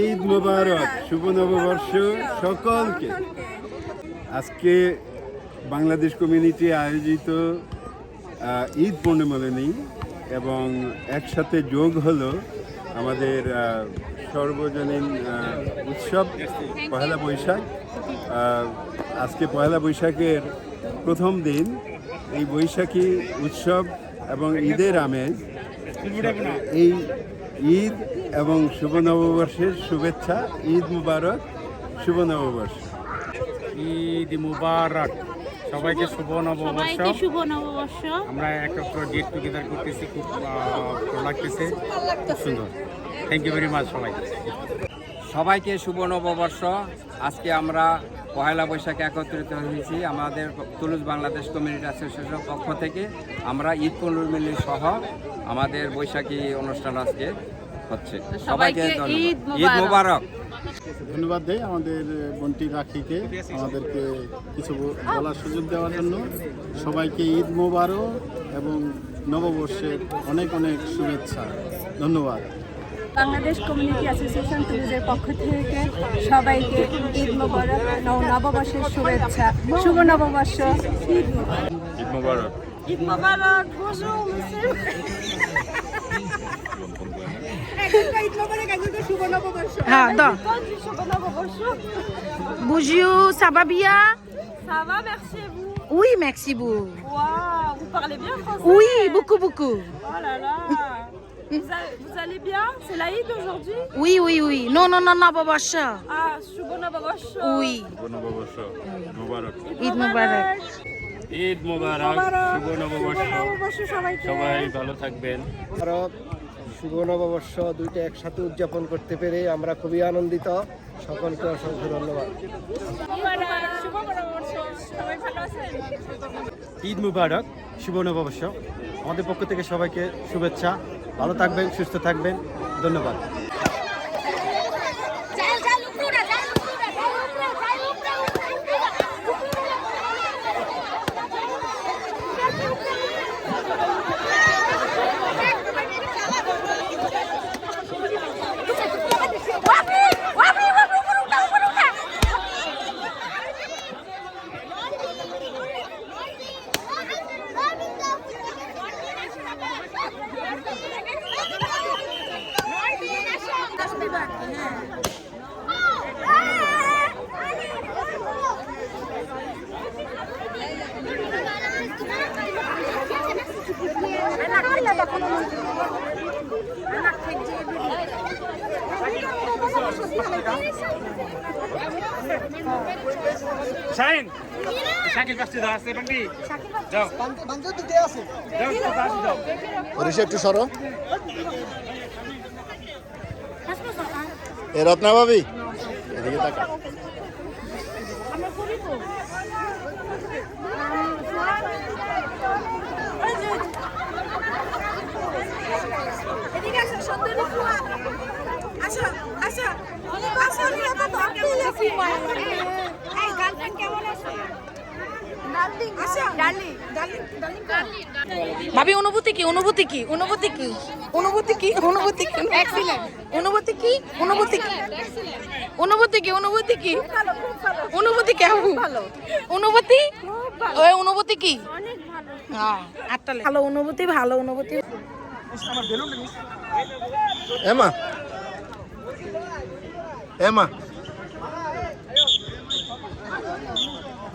ঈদ মোবারক, শুভ নববর্ষ সকলকে। আজকে বাংলাদেশ কমিউনিটি আয়োজিত ঈদ পূর্ণিমালিনী এবং একসাথে যোগ হলো আমাদের সর্বজনীন উৎসব পহেলা বৈশাখ। আজকে পহেলা বৈশাখের প্রথম দিন। এই বৈশাখী উৎসব এবং ঈদের আমেজ। এই ঈদ এবং শুভ নববর্ষের শুভেচ্ছা, ঈদ মুবারক শুভ নববর্ষ ঈদ মুবারক। সবাইকে শুভ নববর্ষ। সবাইকে শুভ নববর্ষ। আমরা একটা পুরো গেট টুগেদার করতেছি খুব ভালো লাগতেছে। খুব সুন্দর। থ্যাংক ইউ ভেরি মাচ সবাই সবাইকে শুভ নববর্ষ। আজকে আমরা পয়লা বৈশাখে একত্রিত হয়েছি। আমাদের তুলুজ বাংলাদেশ কমিউনিটি অ্যাসোসিয়েশনের পক্ষ থেকে আমরা ঈদ পুনর্মিলি সহ আমাদের বৈশাখী অনুষ্ঠান আজকে হচ্ছে। সবাইকে ঈদ মোবারক। ধন্যবাদ দেই আমাদের বন্টি রাখিকে আমাদেরকে কিছু বলার সুযোগ দেওয়ার জন্য। সবাইকে ঈদ মোবারক এবং নববর্ষের অনেক অনেক শুভেচ্ছা। ধন্যবাদ। বাংলাদেশ কমিউনিটি অ্যাসোসিয়েশন টুরিজের পক্ষ থেকে সবাইকে ঈদ মোবারক নব- নববর্ষের শুভেচ্ছা। শুভ নববর্ষ। ঈদ মোবারক। ঈদ মুবারক। ঈদ মোবারক। মোবারক একজনকে শুভ নববর্ষ হ্যাঁ দাও শুভ নববর্ষ Bonjour, ça va bien Ça va, merci à vous. Oui, merci beaucoup. Waouh, vous parlez bien français. Oui, beaucoup, beaucoup. Oh là là. Vous, a- vous allez bien C'est la Eid aujourd'hui Oui, oui, oui. Non, non, non, নববর্ষ Ah, শুভ নববর্ষ Oui, শুভ নববর্ষ মুবারক ঈদ মুবারক ঈদ মুবারক শুভ নববর্ষ নববর্ষ সবাইকে সবাই ভালো থাকবেন ভারত শুভ নববর্ষ দুইটা একসাথে উদযাপন করতে পেরে আমরা খুবই আনন্দিত। সকলকে অসংখ্য ধন্যবাদ। ঈদ মুবারক শুভ নববর্ষ আমাদের পক্ষ থেকে সবাইকে শুভেচ্ছা। ভালো থাকবেন, সুস্থ থাকবেন। ধন্যবাদ। শাইন শাকিল কাছে দাও আসতে পারবি? যাও। যাও যাও যাও। হরিশ একটু সরো। এ রত্না ভাবি এদিকে তাকা কেমন আছে? ভাবি অনুভূতি কি অনুভূতি কি অনুভূতি কি অনুভূতি কি অনুভূতি কি অনুভূতি কি অনুভূতি কি অনুভূতি কি অনুভূতি কি অনুভূতি কেমন ভালো অনুভূতি ওই অনুভূতি কি অনেক ভালো হ্যাঁ ভালো অনুভূতি ভালো অনুভূতি এমা এমা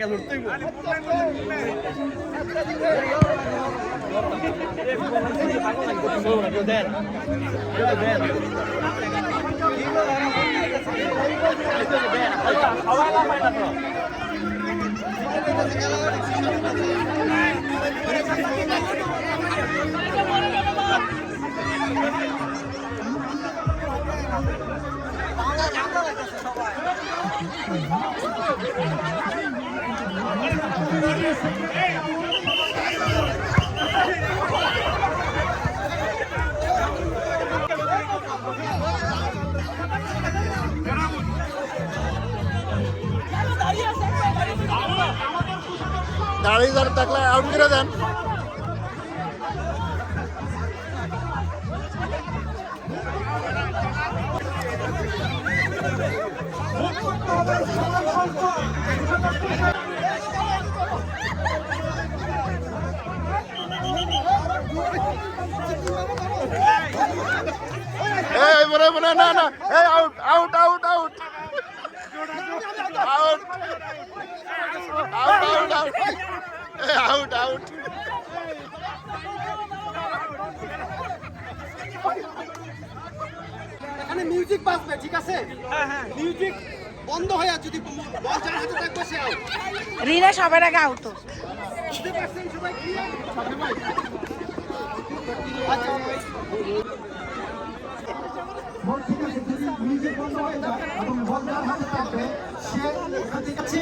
টাকা লড়তেই সবাই। দাঁড়িয়ে দাঁড়িয়ে থাকলে আউট করে দেন Thank you. বলে বলে না না। এই out out out out out out out out এই আউট আউট এখানে মিউজিক বাজবে ঠিক আছে? হ্যাঁ হ্যাঁ। মিউজিক বন্ধ হয়ে যদি বল যার হাতে থাকবে সে আউট রিনা সবার আগে আউট তো বুঝতে পারছেন সবাই ক্লিয়ার আচ্ছা নিজে বন্ধ হয়ে যায় এবং বন্ধার হাতে থাকবে সে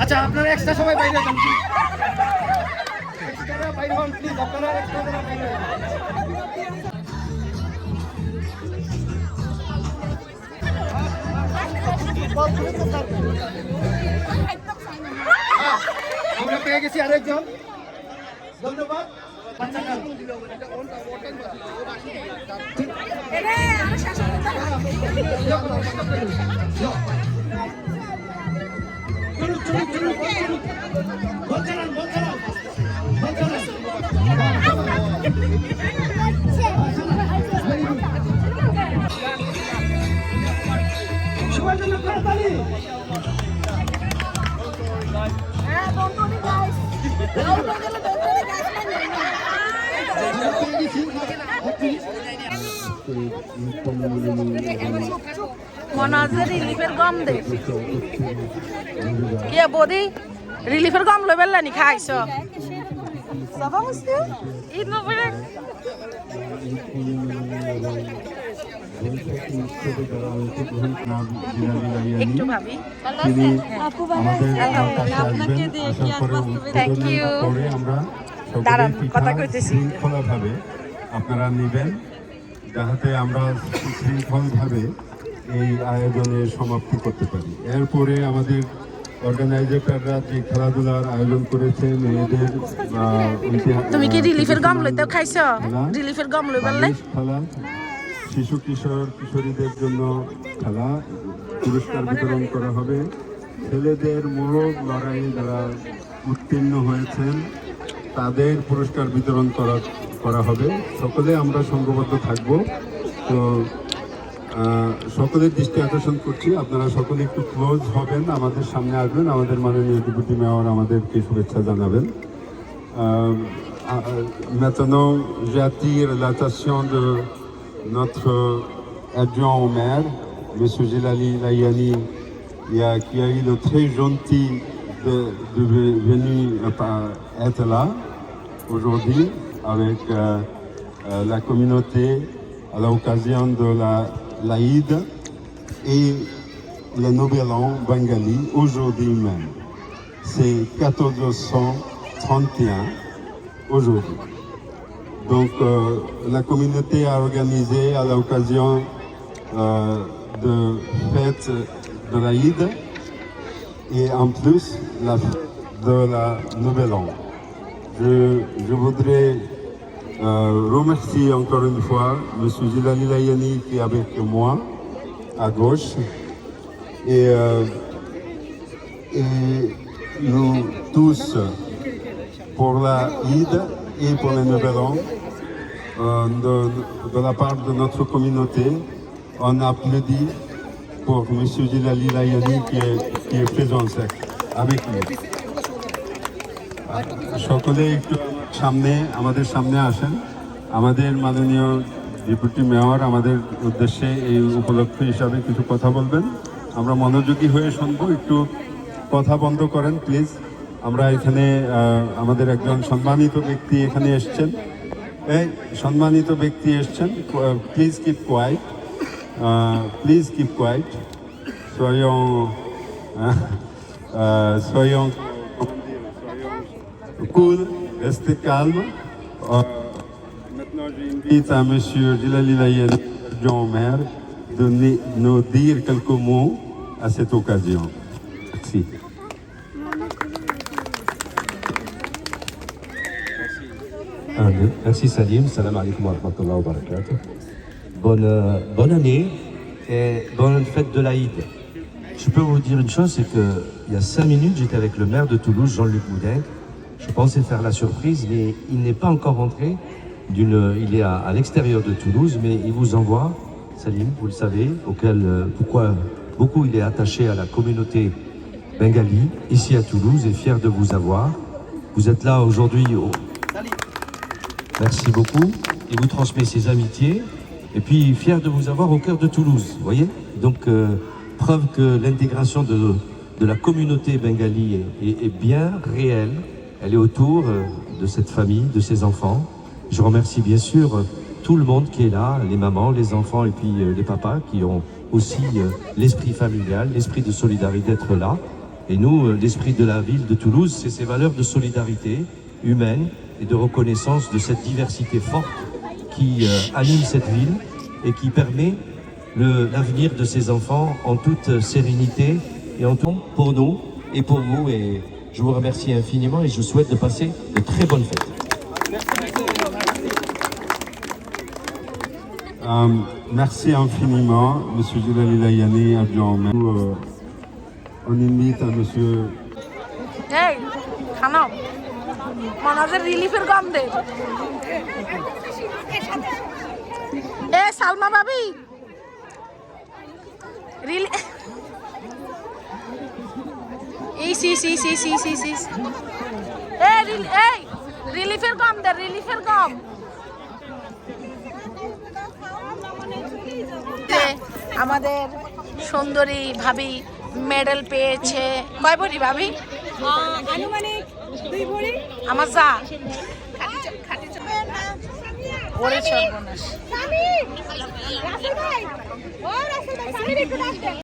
আচ্ছা আপনারা একটা সময় বাইরে যান প্লিজ আপনারা বাইরে আমরা পেয়ে গেছি আরেকজন। ধন্যবাদ। খান। চলুন, চলুন, চলুন, চলুন। বল মনে রিলিফের গম দে। কে বদি রিলিফের গম লই বেললানি খাইছ? সাবা ঈদ মুবারক। একটু ভাবি। you. আমরা দাঁড়ান, কথা কইতেছি। শৃঙ্খলাভাবে আপনারা নেবেন। যাহাতে আমরা শৃঙ্খলভাবে এই আয়োজনের সমাপ্তি করতে পারি। এরপরে আমাদের অর্গানাইজেটররা যে খেলাধুলার আয়োজন করেছে মেয়েদের তুমি কি রিলিফের গম খাইছ? রিলিফের গম লই? বেললে খেলা। শিশু কিশোর কিশোরীদের জন্য খেলা। পুরস্কার বিতরণ করা হবে। ছেলেদের মোরগ লড়াই যারা উত্তীর্ণ হয়েছেন তাদের পুরস্কার বিতরণ করা করা হবে। সকলে আমরা সংঘবদ্ধ থাকব। তো সকলের দৃষ্টি আকর্ষণ করছি আপনারা সকলে একটু ক্লোজ হবেন আমাদের সামনে আসবেন আমাদের মাননীয় ডেপুটি মেয়র আমাদেরকে শুভেচ্ছা জানাবেন Euh, euh, maintenant, j'attire l'attention de notre adjoint au maire, M. Gilali Layani, qui a, qui a eu le très gentil de, de ve- venir euh, par- être là aujourd'hui avec euh, euh, la communauté à l'occasion de la l'Aïd et le Nouvel An bengali aujourd'hui même. C'est 1431 aujourd'hui. Donc euh, la communauté a organisé à l'occasion euh, de fête de l'Aïd et en plus la fête de la Nouvelle An. Je voudrais euh, remercier encore une fois M. Gilali Layani qui est avec moi à gauche et, euh, et nous tous pour la Eid et pour le Nouvel An, euh, de, de la part de notre communauté, on applaudit pour M. Gilali Layani qui est, qui est présent avec nous. সকলে একটু সামনে আমাদের সামনে আসেন। আমাদের মাননীয় deputy mayor আমাদের উদ্দেশ্যে এই উপলক্ষ হিসাবে কিছু কথা বলবেন। আমরা মনোযোগী হয়ে শুনব একটু কথা বন্ধ করেন প্লিজ। আমরা এখানে আমাদের একজন সম্মানিত ব্যক্তি এখানে এসছেন। এই সম্মানিত ব্যক্তি এসছেন please keep quiet please keep quiet স্বয়ং স্বয়ং Euh, restez calme. Euh, maintenant, j'invite à Layani, adjoint au maire, de nous dire quelques mots à cette occasion. Merci. Merci Salim, salam alaikum wa rahmatullahi wa barakatuh. Bonne, euh, bonne année et bonne fête de l'Aïd. Je peux vous dire une chose, c'est qu'il y a cinq minutes, j'étais avec le maire de Toulouse, Jean-Luc Boudin. Je pensais faire la surprise, mais il n'est pas encore rentré. Il est à, l'extérieur de Toulouse, mais il vous envoie, Salim, vous le savez, auquel, euh, pourquoi beaucoup il est attaché à la communauté bengali, ici à Toulouse, et fier de vous avoir. Vous êtes là aujourd'hui au, Merci beaucoup. Il vous transmet ses amitiés. Et puis, fier de vous avoir au cœur de Toulouse, voyez Donc, euh, preuve que l'intégration de, la communauté bengali est bien réelle. Elle est autour euh, de cette famille, de ses enfants. Je remercie bien sûr euh, tout le monde qui est là, les mamans, les enfants et puis euh, les papas qui ont aussi l'esprit familial, l'esprit de solidarité d'être là. Et nous, l'esprit de la ville de Toulouse, c'est ces valeurs de solidarité humaine et de reconnaissance de cette diversité forte qui anime cette ville et qui permet l'avenir de ces enfants en toute sérénité et en tout pour nous et pour vous. Et je vous remercie infiniment et je vous souhaite de passer de très bonnes fêtes. Euh, merci infiniment, Monsieur Gilali Layani, adjoint au maire. Euh, on invite à Monsieur এই খানাও মনাজের রিলিফের গম দে এ সালমা ভাবি really এই সি সি সি সি সি সি এ রিল এই রিলিফের গম দে রিলিফের গম আমাদের সুন্দরী ভাবি মেডেল পেয়েছে। কয় বড়ি ভাবি? আনুমানিক দুই ভরি। আমার যা। ওরে সর্বনাশ।